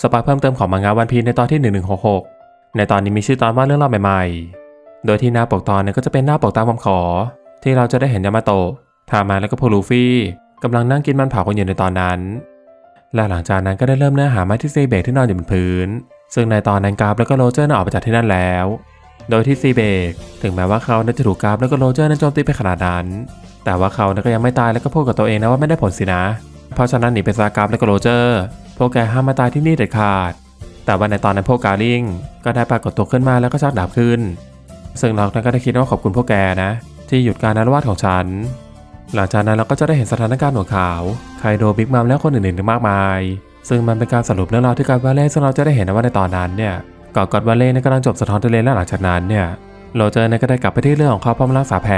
สปายเพิ่มเติมของมังงะวันพีในตอนที่ 1166 ในตอนนี้มีชื่อตอนว่าเรื่องเล่าใหม่ๆ โดยที่หน้าปกตอนนี่ยก็จะเป็นหน้าปกตามคำขอ ที่เราจะได้เห็นยามาโตะทามาแล้วก็พลูฟี่กำลังนั่งกินมันเผากันอยู่ในตอนนั้น และหลังจากนั้นก็ได้เริ่มเนื้อหามาที่ซีเบกที่นอนอยู่บนพื้น ซึ่งในตอนนั้นกราฟแล้วก็โรเจอร์น่ะออกไปจากที่นั่นแล้ว โดยที่ซีเบกถึงแม้ว่าเขานั้นจะถูกกราฟแล้วก็โรเจอร์นั้นโจมตีไปขนาดนั้น แต่ว่าเขานั้นก็ยังไม่ตายแล้วก็พูดกับตัวเองนะว่าไม่ได้ผลสินะ เพราะฉะนั้นหนีไปซากราฟแล้วก็โรเจอร์ พวกแกห้ามมาตายที่นี่เด็ดขาด แต่ว่าในตอนนั้นพวกกาลิงก็ได้ปรากฏตัวขึ้นมาแล้วก็ชักดาบขึ้น ซึ่งล็อกนั้นก็ได้คิดว่าขอบคุณพวกแกนะ ที่หยุดการนารวาดของฉัน หลังจากนั้นเราก็จะได้เห็นสถานการณ์หัวขาวไคโดบิ๊กมัมและคนอื่นๆอีกมากมาย ซึ่งมันเป็นการสรุปเรื่องราวที่การวาเล่ซึ่งเราจะได้เห็นว่าในตอนนั้นเนี่ยก่อนกอดวาเล่นกำลังจบสะท้อนทะเลและหลังจากนั้นเนี่ยโรเจอร์นก็ได้กลับไปที่เรื่องของเขาพร้อมรักษาแผล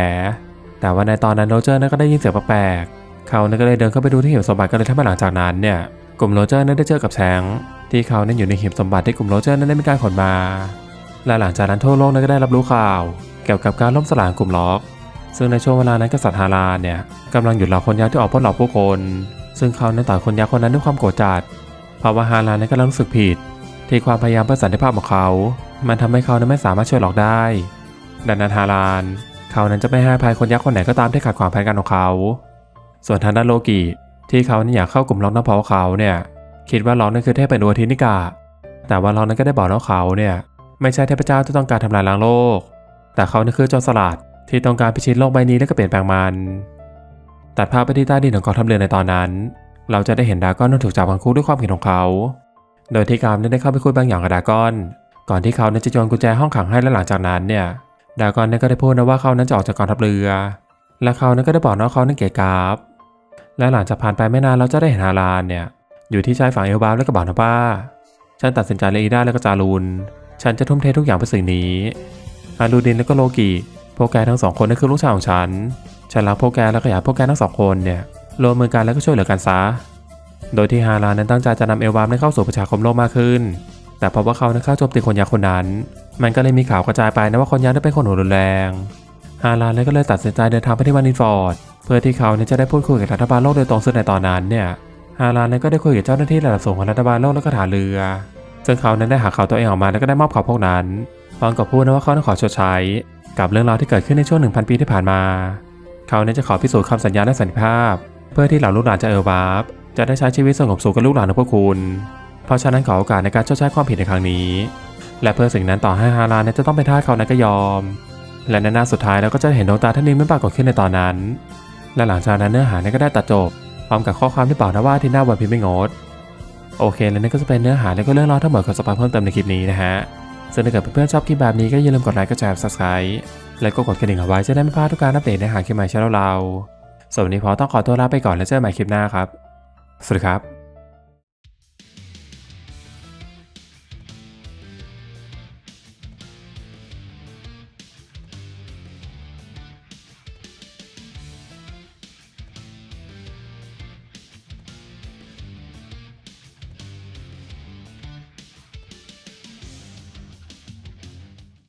แต่ว่าในตอนนั้นโรเจอร์นก็ได้ยินเสียงแปลกๆเขาก็เลยเดินเข้าไปดูที่หีบสมบัติกันเลยทำให้หลังจากนั้นเนี่ย กลุ่มโรเจอร์นี่ยได้เจอกับแชงที่เขานี่ยอยู่ในหีบสมบัติที่กลุ่มโรเจอร์นั้นได้มีการขนมา และหลังจากนั้นทั่วโลกนี่ยก็ได้รับรู้ข่าว เกี่ยวกับการล่มสลายของกลุ่มล็อก ซึ่งในช่วงเวลานั้นกษัตริย์ฮารานเนี่ยกำลังหยุดเหล่าคนยักษ์ที่ออกปล้นเหล่าผู้คน ซึ่งเขานั้นต่อยคนยักษ์คนนั้นด้วยความโกรธจัดเพราะว่าฮารานนั้นกำลังรู้สึกผิด ที่ความพยายามเพื่อสันติภาพของเขา มันทำให้เขานั้นไม่สามารถช่วยหลอกได้ดังนั้นฮารานเขานั้นจะไม่ให้ภัยคนยักษ์คนไหนก็ตามที่ขัดขวางแผนการของเขา ส่วนทางด้านโลกิ ที่เขาอยากเข้ากลุ่มล็อกนั่นเพราะเขาเนี่ยคิดว่าล็อกนั่นคือเทพเป็นดวงอาทิตย์นิกา แต่ว่าล็อกนั้นก็ได้บอกว่าเขาเนี่ยไม่ใช่เทพเจ้าที่ต้องการทำลายล้างโลก แต่เขานี่นคือจรสลัดที่ต้องการพิชิตโลกใบนี้และก็เปลี่ยนแปลงมันตัดภาพไปที่ใต้ดินของกองทัพเรือในตอนนั้น เราจะได้เห็นดาก้อนนั้นถูกจับขังคุกด้วยความผิดของเขา โดยที่กามนั้นได้เข้าไปคุยบางอย่างกับดาก้อน ก่อนที่เขานั้นจะโยนกุญแจห้องขังให้และหลังจากนั้นเนี่ยดาก้อนนั้นก็ได้พูดนะว่าเขานั้นจะออกจากกองทัพเรือ และเขานั้นก็ได้บอกนะว่าเขานั้นเกลียดกราฟ และหลังจากผ่านไปไม่นานเราจะได้เห็นฮารานเนี่ยอยู่ที่ชายฝั่งเอลบาฟและก็บอกนะว่าฉันตัดสินใจเลยอีด้าและก็จารูน ฉันจะทุ่มเททุกอย่างเพื่อสิ่งนี้ ฮารูดินและก็โลกิพวกแกทั้งสองคนนั่นคือลูกชายของฉัน ฉันรักพวกแกและก็อยากพวกแกทั้งสองคนเนี่ยรวมมือกันแล้วก็ช่วยเหลือกันซะ โดยที่ฮารานนั้นตั้งใจจะนำเอลวามนั้เข้าสู่ประชาคมโลกมากขึ้น แต่เพราะว่าเขานั้นเข้าโจมตีคนยักษ์คนนั้น มันก็เลยมีข่าวกระจายไปนะว่าคนยักษ์นั้เป็นคนหัวรุนแรง ฮารานเลยก็เลยตัดสินใจเดินทางไปที่วานินฟอร์ด เพื่อที่เขาเนี่ยจะได้พูดคุยกับรัฐบาลโลกโดยตรงซึ่งในตอนนั้นเนี่ยฮารานนั้นก็ได้คุยกับเจ้าหน้าที่ระดับสูงของรัฐบาลโลกและก็ฐานเรือ ซึ่งเขานั้นได้หาข่าวตัวเองออกมาแล้วก็ได้มอบข่าวพวกนั้นพร้อมกับพูดนะว่าเขาต้องขอชดใช้ กับเรื่องราวที่เกิดขึ้นในช่วง 1,000 ปีที่ผ่านมา เขาเนี่ยจะขอพิสูจน์คำสัญญาและสันติภาพ เพื่อที่เหล่าลูกหลานจะเอลบาฟจะได้ใช้ชีวิตสงบสุขกับลูกหลานของพวกคุณ เพราะฉะนั้นขอโอกาสในการชดใช้ความผิดในครั้งนี้ และเพื่อสิ่งนั้นต่อให้ฮารานเนี่ยจะต้องเป็นทาสเขานั้นก็ยอม และในหน้าสุดท้ายเราก็จะเห็นดวงตาท่านหนึงมันปรากฏขึ้นในตอนนั้น และหลังจากนั้นเนื้อหาเนี่ยก็ได้ตัดจบพร้อมกับข้อความที่บอกนะว่าที่หน้าวันพิมพ์ไม่งดโอเค แล้วนี่ก็จะเป็นเนื้อหาและก็เรื่องราวทั้งหมดของสปายเพิ่มเติมในคลิปนี้นะฮะซึ่งถ้าเกิดเพื่อนๆชอบคลิปแบบนี้ก็อย่าลืมกดไลค์กดแชร์ subscribe และก็กดกระดิ่งเอาไว้จะได้ไม่พลาดทุกการอัปเดตเนื้อหาคลิปใหม่ช่องเราส่วนวันนี้พอต้องขอตัวลาไปก่อนแล้วเจอกันใหม่คลิปหน้าครับ สวัสดีครับ